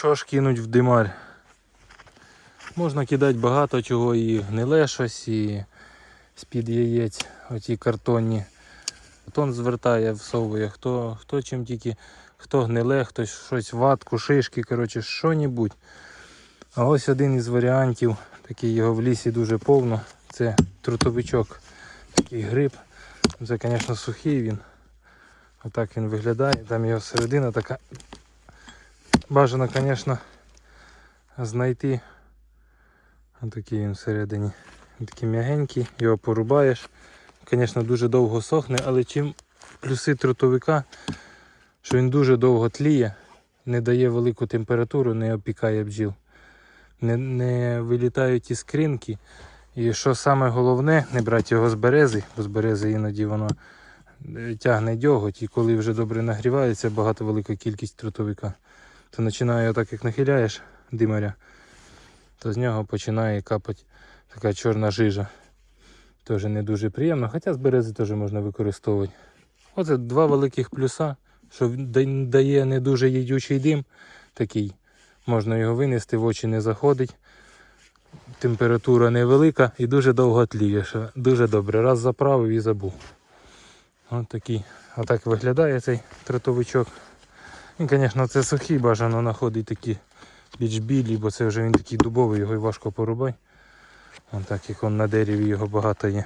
Що ж кинуть в димар? Можна кидати багато чого, і гниле щось, і з-під яєць, оті картонні. Тон звертає, всовує, хто, хто чим тільки, хто гниле, хтось щось ватку, шишки, коротше, що-небудь. А ось один із варіантів, такий його в лісі дуже повно, це трутовичок, такий гриб. Це, звісно, сухий він. Отак він виглядає. Там його середина така. Бажано, звісно, знайти. Отакий він всередині. Такий м'ягенький, його порубаєш. Звісно, дуже довго сохне, але чим плюси трутовика, що він дуже довго тліє, не дає велику температуру, не опікає бджіл, не, не вилітають іскринки. І що саме головне, не брати його з берези, бо з берези іноді воно е, тягне дьоготь, і коли вже добре нагрівається, багато велика кількість трутовика, то починає так як нахиляєш димаря, то з нього починає капати така чорна жижа. Теж не дуже приємно, хоча з берези теж можна використовувати. Оце два великих плюса, що дає не дуже їдючий дим такий. Можна його винести, в очі не заходить. Температура невелика і дуже довго тліє. Що дуже добре. Раз заправив і забув. Ось такий. Отак виглядає цей тротовичок. Він, звісно, це сухий, бажано знаходить такі більш білі, бо це вже він такий дубовий, його й важко порубати. Вон так як он на дереві його багато є.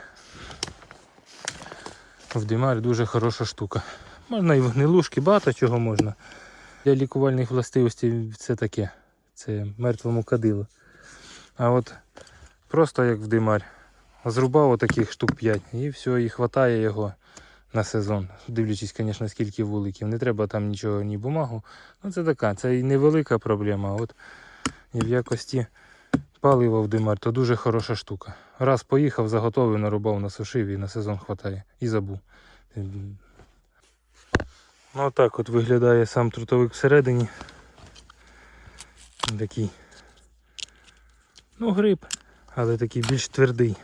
В димарі дуже хороша штука. Можна і в гнилушки, багато чого можна. Для лікувальних властивостей це таке. Це мертвому кадилу. А от просто як в димар. Зрубав отаких штук 5 і все, і хватає його на сезон. Дивлячись, звісно, скільки вуликів. Не треба там нічого, ні бумагу. Ну це така, це і невелика проблема. От і в якості палива в димар, то дуже хороша штука. Раз поїхав, заготовив, нарубав, насушив і на сезон хватає. І забув. Ну так от виглядає сам трутовик всередині. Такий. Ну, гриб, але такий більш твердий.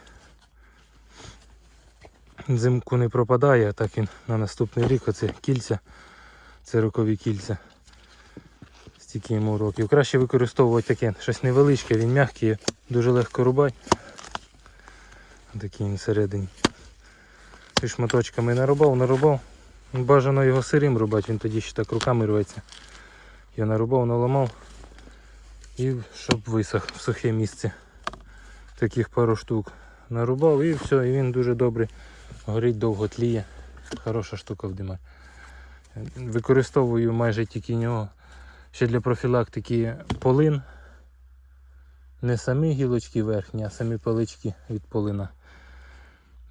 Взимку не пропадає, а так він на наступний рік оце кільця. Це рокові кільця. Стільки йому років. Краще використовувати таке щось невеличке, він м'який, дуже легко рубати. Такий він всередині. Шматочками нарубав, нарубав. Бажано його сирим рубати, він тоді ще так руками рветься. Я нарубав, наламав і щоб висох в сухе місце. Таких пару штук нарубав і все, і він дуже добре горить, довго тліє. Хороша штука в дима. Використовую майже тільки нього. Ще для профілактики полин. Не самі гілочки верхні, а самі палички від полина.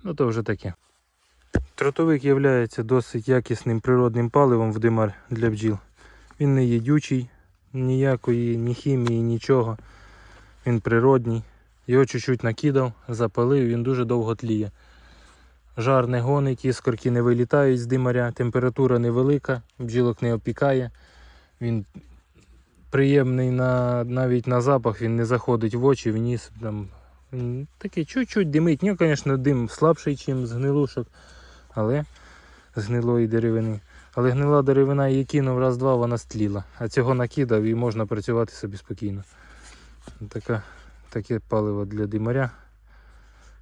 Ну то вже таке. Тротовик є досить якісним природним паливом в димар для бджіл. Він не їдючий, ніякої ні хімії, нічого. Він природній. Його чуть-чуть накидав, запалив, він дуже довго тліє. Жар не гонить, іскорки не вилітають з димаря, температура невелика, бджілок не опікає. Він приємний на, навіть на запах, він не заходить в очі, в ніс. Там, такий чуть-чуть димить. Ну, звісно, дим слабший, ніж з гнилушок, але з гнилої деревини. Але гнила деревина її кинув раз-два, вона стліла. А цього накидав і можна працювати собі спокійно. Така, таке паливо для димаря.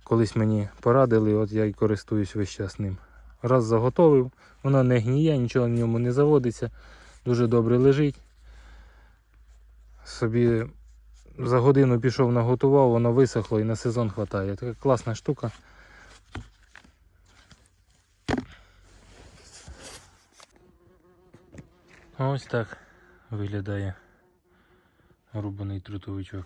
Колись мені порадили, от я і користуюсь весь час ним. Раз заготовив, воно не гніє, нічого в ньому не заводиться, дуже добре лежить. Собі за годину пішов наготував, воно висохло і на сезон хватає. Така класна штука. Ось так виглядає рубаний трутовичок.